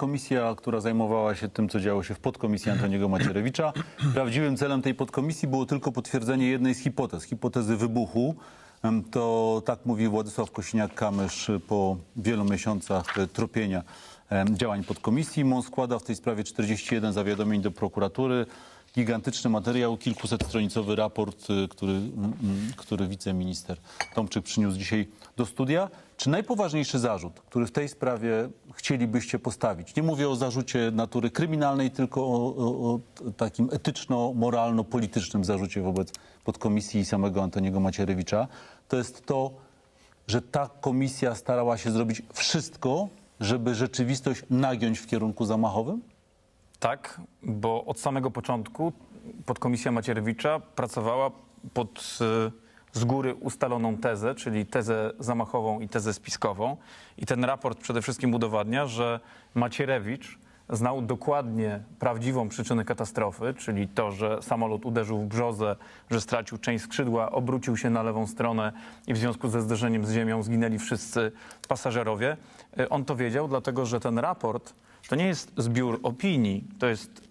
komisja, która zajmowała się tym, co działo się w podkomisji Antoniego Macierewicza. Prawdziwym celem tej podkomisji było tylko potwierdzenie jednej z hipotez, hipotezy wybuchu. To tak mówił Władysław Kosiniak-Kamysz po wielu miesiącach e, tropienia działań podkomisji. MON składa w tej sprawie 41 zawiadomień do prokuratury. Gigantyczny materiał, kilkusetstronicowy raport, y, który, który wiceminister Tomczyk przyniósł dzisiaj do studia. Czy najpoważniejszy zarzut, który w tej sprawie chcielibyście postawić, nie mówię o zarzucie natury kryminalnej, tylko o, o, o takim etyczno-moralno-politycznym zarzucie wobec podkomisji i samego Antoniego Macierewicza, to jest to, że ta komisja starała się zrobić wszystko, żeby rzeczywistość nagiąć w kierunku zamachowym? Tak, bo od samego początku podkomisja Macierewicza pracowała pod e, z góry ustaloną tezę, czyli tezę zamachową i tezę spiskową. I ten raport przede wszystkim udowadnia, że Macierewicz znał dokładnie prawdziwą przyczynę katastrofy, czyli to, że samolot uderzył w brzozę, że stracił część skrzydła, obrócił się na lewą stronę i w związku ze zderzeniem z ziemią zginęli wszyscy pasażerowie. E, On to wiedział, dlatego że ten raport to nie jest zbiór opinii, to jest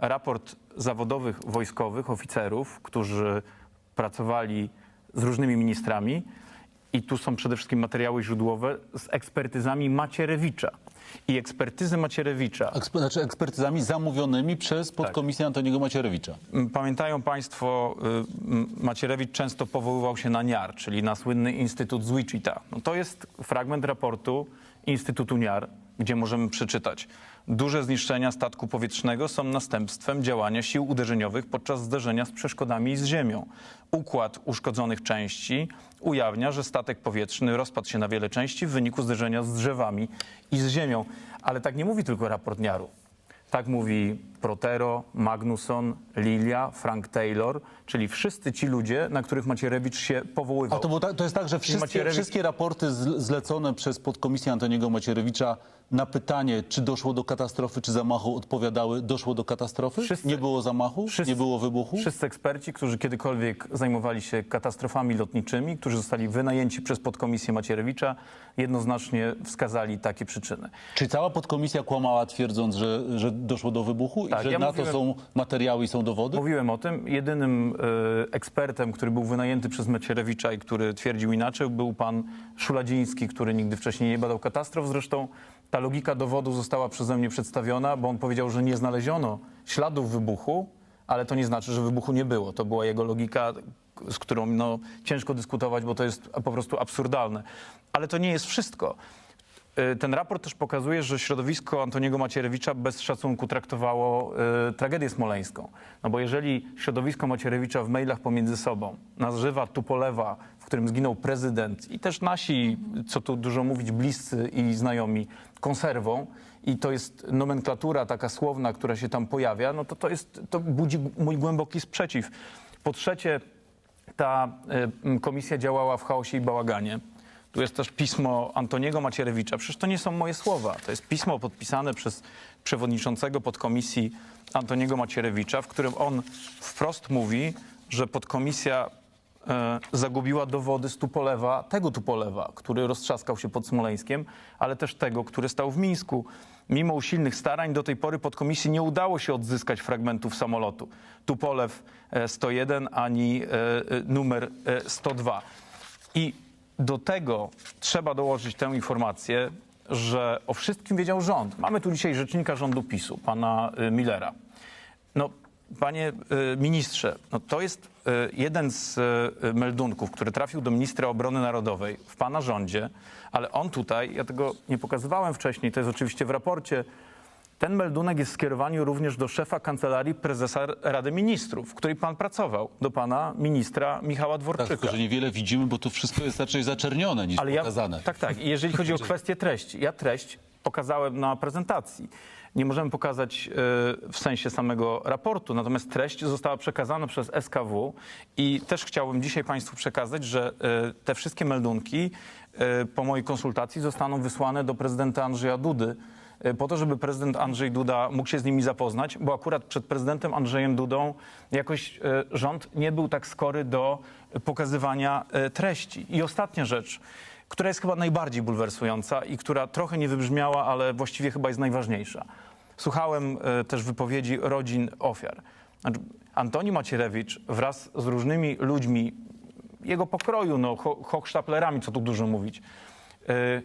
e, raport zawodowych wojskowych, oficerów, którzy pracowali z różnymi ministrami i tu są przede wszystkim materiały źródłowe z ekspertyzami Macierewicza. I ekspertyzy Macierewicza Eksper, znaczy ekspertyzami zamówionymi przez podkomisję Antoniego Macierewicza. M, Pamiętają Państwo, y, Macierewicz często powoływał się na NIAR, czyli na słynny Instytut z Wichita. No to jest fragment raportu Instytutu NIAR, gdzie możemy przeczytać. Duże zniszczenia statku powietrznego są następstwem działania sił uderzeniowych podczas zderzenia z przeszkodami z ziemią. Układ uszkodzonych części ujawnia, że statek powietrzny rozpadł się na wiele części w wyniku zderzenia z drzewami i z ziemią. Ale tak nie mówi tylko raport NIAR-u. Tak mówi Protero, Magnusson, Lilia, Frank Taylor, czyli wszyscy ci ludzie, na których Macierewicz się powoływał. A to, to jest tak, że wszystkie, Macierewicz- wszystkie raporty zlecone przez podkomisję Antoniego Macierewicza na pytanie, czy doszło do katastrofy, czy zamachu, odpowiadały, doszło do katastrofy? Wszyscy- nie było zamachu? wszyscy- nie było wybuchu? Wszyscy eksperci, którzy kiedykolwiek zajmowali się katastrofami lotniczymi, którzy zostali wynajęci przez podkomisję Macierewicza, jednoznacznie wskazali takie przyczyny. Czy cała podkomisja kłamała, twierdząc, że, że doszło do wybuchu Tak, że ja na mówiłem- to są materiały i są dowody? Mówiłem o tym. Jedynym e, ekspertem, który był wynajęty przez Macierewicza i który twierdził inaczej, był pan Szuladziński, który nigdy wcześniej nie badał katastrof. Zresztą ta logika dowodu została przeze mnie przedstawiona, bo on powiedział, że nie znaleziono śladów wybuchu, ale to nie znaczy, że wybuchu nie było. To była jego logika, z którą no, ciężko dyskutować, bo to jest po prostu absurdalne. Ale to nie jest wszystko. Y, Ten raport też pokazuje, że środowisko Antoniego Macierewicza bez szacunku traktowało y, tragedię smoleńską. No bo jeżeli środowisko Macierewicza w mailach pomiędzy sobą nazywa Tupolewa, w którym zginął prezydent i też nasi, co tu dużo mówić, bliscy i znajomi, konserwą i to jest nomenklatura taka słowna, która się tam pojawia, no to to, jest, to budzi mój głęboki sprzeciw. Po trzecie, ta y, komisja działała w chaosie i bałaganie. Tu jest też pismo Antoniego Macierewicza. Przecież to nie są moje słowa. To jest pismo podpisane przez przewodniczącego podkomisji Antoniego Macierewicza, w którym on wprost mówi, że podkomisja e, zagubiła dowody z Tupolewa, tego Tupolewa, który roztrzaskał się pod Smoleńskiem, ale też tego, który stał w Mińsku. Mimo usilnych starań do tej pory podkomisji nie udało się odzyskać fragmentów samolotu. Tupolew e, 101 ani e, e, numer e, 102. I do tego trzeba dołożyć tę informację, że o wszystkim wiedział rząd. Mamy tu dzisiaj rzecznika rządu PiSu, pana y, Millera. No, panie y, ministrze, no to jest y, jeden z meldunków, który trafił do ministra obrony narodowej w pana rządzie, ale on tutaj, ja tego nie pokazywałem wcześniej, to jest oczywiście w raporcie, ten meldunek jest skierowany również do szefa kancelarii prezesa Rady Ministrów, w której pan pracował, do pana ministra Michała Tak, Dworczyka. tylko, że niewiele widzimy, bo tu wszystko jest raczej zaczernione niż Ale pokazane. Ja, tak, tak. I jeżeli chodzi o kwestię treści, ja treść pokazałem na prezentacji. Nie możemy pokazać e, w sensie samego raportu, natomiast treść została przekazana przez SKW i też chciałbym dzisiaj Państwu przekazać, że e, te wszystkie meldunki e, po mojej konsultacji zostaną wysłane do prezydenta Andrzeja Dudy po to, żeby prezydent Andrzej Duda mógł się z nimi zapoznać, bo akurat przed prezydentem Andrzejem Dudą jakoś e, rząd nie był tak skory do pokazywania e, treści. I ostatnia rzecz która jest chyba najbardziej bulwersująca i która trochę nie wybrzmiała, ale właściwie chyba jest najważniejsza. Słuchałem e, też wypowiedzi rodzin ofiar. Znaczy, Antoni Macierewicz wraz z różnymi ludźmi jego pokroju, no, ho- hochsztaplerami, co tu dużo mówić, e,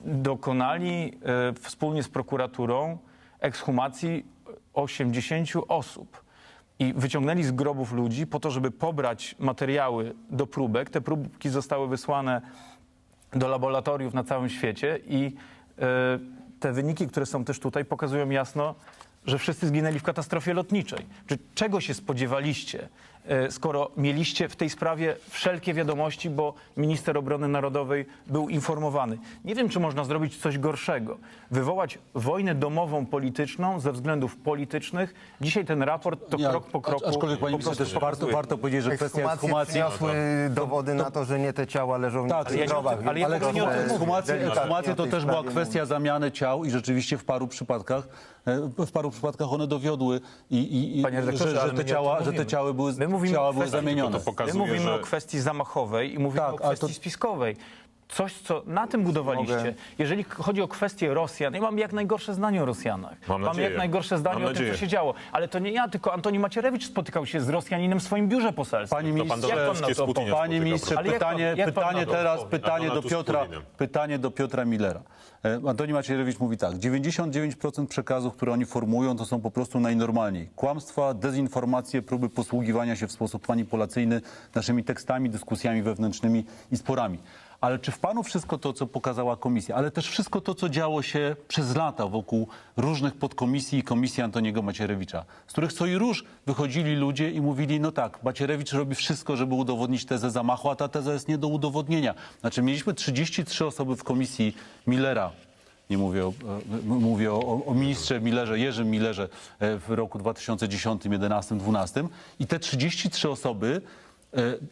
dokonali e, wspólnie z prokuraturą ekshumacji 80 osób. I wyciągnęli z grobów ludzi po to, żeby pobrać materiały do próbek. Te próbki zostały wysłane do laboratoriów na całym świecie i e, te wyniki, które są też tutaj, pokazują jasno, że wszyscy zginęli w katastrofie lotniczej. Czy czego się spodziewaliście, e, skoro mieliście w tej sprawie wszelkie wiadomości, bo minister obrony narodowej był informowany? Nie wiem, czy można zrobić coś gorszego. Wywołać wojnę domową polityczną ze względów politycznych. Dzisiaj ten raport to Nie, krok po kroku. Aczkolwiek, panie ministrze, też warto, warto powiedzieć, że kwestia Ekshumacje ekshumacji... przyniosły dowody na to, że nie te ciała leżą Tak, ale ja o grobach. ale ja nie o tym mówię. Ekshumacje, to też była sprawie kwestia zamiany ciał i rzeczywiście w paru przypadkach, e, w paru przypadkach one dowiodły i, i, Panie redaktorze, że, że, te ciała, że te były, My mówimy ciała były kwestii- zamienione. To pokazuje, My mówimy że- o kwestii zamachowej i mówimy Tak, o kwestii to- spiskowej. Coś, co na tym budowaliście. Mogę- Jeżeli chodzi o kwestię Rosjan, ja mam jak najgorsze zdanie o Rosjanach. Mam mam jak najgorsze zdanie Mam o tym, nadzieję. co się działo. Ale to nie ja, tylko Antoni Macierewicz spotykał się z Rosjaninem w swoim biurze poselskim. Panie pan ministrze, pan na to Panie ministrze, Ale jak pan- pytanie, jak pan pytanie teraz, pytanie do Piotra, pytanie do Piotra Millera. E, Antoni Macierewicz mówi tak, 99% przekazów, które oni formułują, to są po prostu najnormalniej. Kłamstwa, dezinformacje, próby posługiwania się w sposób manipulacyjny naszymi tekstami, dyskusjami wewnętrznymi i sporami. Ale czy w panu wszystko to, co pokazała komisja, ale też wszystko to, co działo się przez lata wokół różnych podkomisji i komisji Antoniego Macierewicza, z których co i róż wychodzili ludzie i mówili, no tak, Macierewicz robi wszystko, żeby udowodnić tezę zamachu, a ta teza jest nie do udowodnienia. Znaczy mieliśmy 33 osoby w komisji Millera, nie mówię, o, e, mówię o, o ministrze Millerze, Jerzym Millerze e, w roku 2010, 11, 12 i te 33 osoby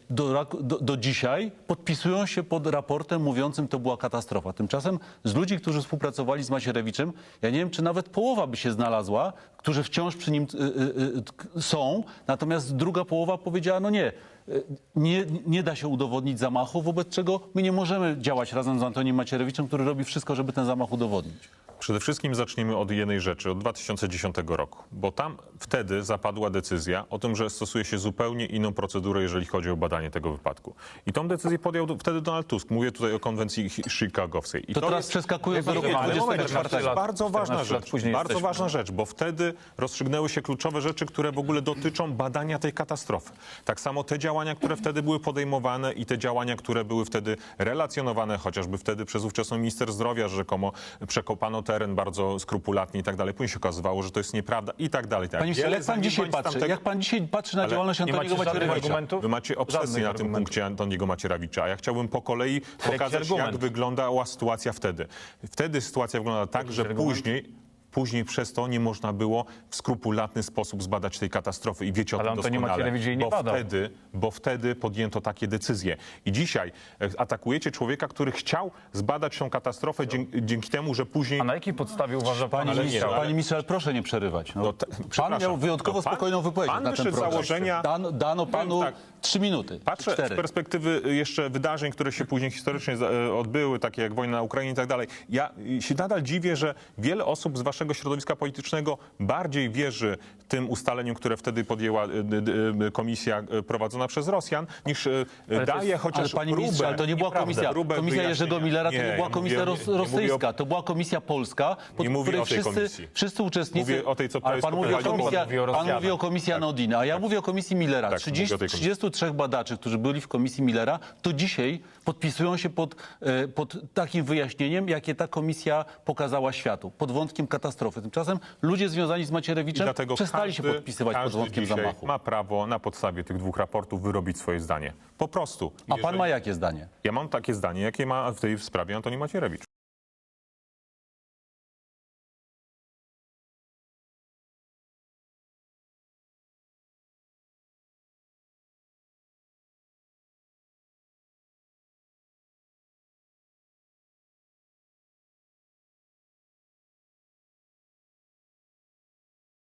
do, rak- do, do dzisiaj podpisują się pod raportem mówiącym, to była katastrofa. Tymczasem z ludzi, którzy współpracowali z Macierewiczem, ja nie wiem, czy nawet połowa by się znalazła, którzy wciąż przy nim y, y, y, są, natomiast druga połowa powiedziała, no nie, y, nie, nie da się udowodnić zamachu, wobec czego my nie możemy działać razem z Antonim Macierewiczem, który robi wszystko, żeby ten zamach udowodnić. Przede wszystkim zacznijmy od jednej rzeczy, od 2010 roku, bo tam wtedy zapadła decyzja o tym, że stosuje się zupełnie inną procedurę, jeżeli chodzi o badanie tego wypadku. I tą decyzję podjął wtedy Donald Tusk. Mówię tutaj o konwencji chi- chicagowskiej. I To teraz przeskakując do roku Ale moment, 24. To jest lat, bardzo ważna 14 lat rzecz. Bardzo jesteśmy. ważna rzecz, bo wtedy rozstrzygnęły się kluczowe rzeczy, które w ogóle dotyczą badania tej katastrofy. Tak samo te działania, które wtedy były podejmowane i te działania, które były wtedy relacjonowane, chociażby wtedy przez ówczesną minister zdrowia, że rzekomo przekopano teren bardzo skrupulatnie i tak dalej. Później się okazało, że to jest nieprawda i tak dalej. Tak. Panie ministrze, jak pan dzisiaj patrzy, tamtego- jak pan dzisiaj patrzy na Ale działalność Antoniego Macierewicza? Wy macie obsesję Żadnych na tym argumentów. punkcie Antoniego Macierewicza, a ja chciałbym po kolei pokazać, jak wyglądała sytuacja wtedy. Wtedy sytuacja wyglądała tak, że argument. później, później przez to nie można było w skrupulatny sposób zbadać tej katastrofy i wiecie o Ale tym Antoni doskonale. Macierewicz jej nie bo badał. wtedy, bo wtedy podjęto takie decyzje. I dzisiaj e, atakujecie człowieka, który chciał zbadać tą katastrofę dzięki, dzięki temu, że później... A na jakiej podstawie uważa pan, Panie że ministrze, nie, ale- panie ministrze, ale proszę nie przerywać. No, No te- pan przepraszam. miał wyjątkowo No pan- spokojną wypowiedź pan na ten wyszedł z program. założenia- Dan, dano panu tak. trzy minuty. Patrzę z perspektywy jeszcze wydarzeń, które się później historycznie za- e, odbyły, takie jak wojna na Ukrainie i tak dalej. Ja y, się nadal dziwię, że wiele osób z waszego środowiska politycznego bardziej wierzy tym ustaleniom, które wtedy podjęła y, y, y, komisja prowadzona przez Rosjan, niż to daje jest- chociaż Ale próbę, ministrze, ale to nie była komisja, komisja Jerzego. Millera, to nie, była ja komisja nie- nie rosyjska, o- to była komisja polska, pod Nie mówię której o tej wszyscy, komisji. wszyscy uczestnicy... Mówię o tej, co ale pan mówi o, komisja, mówi o pan mówi o komisji Anodina, a ja mówię o komisji Millera. Tak, 30, mówię o tej komisji. 33 badaczy, którzy byli w komisji Millera, to dzisiaj podpisują się pod, e, pod takim wyjaśnieniem, jakie ta komisja pokazała światu, pod wątkiem katastrofy. Tymczasem ludzie związani z Macierewiczem przestali każdy, się podpisywać pod dzisiaj zamachu. ma prawo na podstawie tych dwóch raportów wyrobić swoje zdanie. Po prostu. A pan Jeżeli- ma jakie zdanie? Ja mam takie zdanie, jakie ma w tej sprawie Antoni Macierewicz.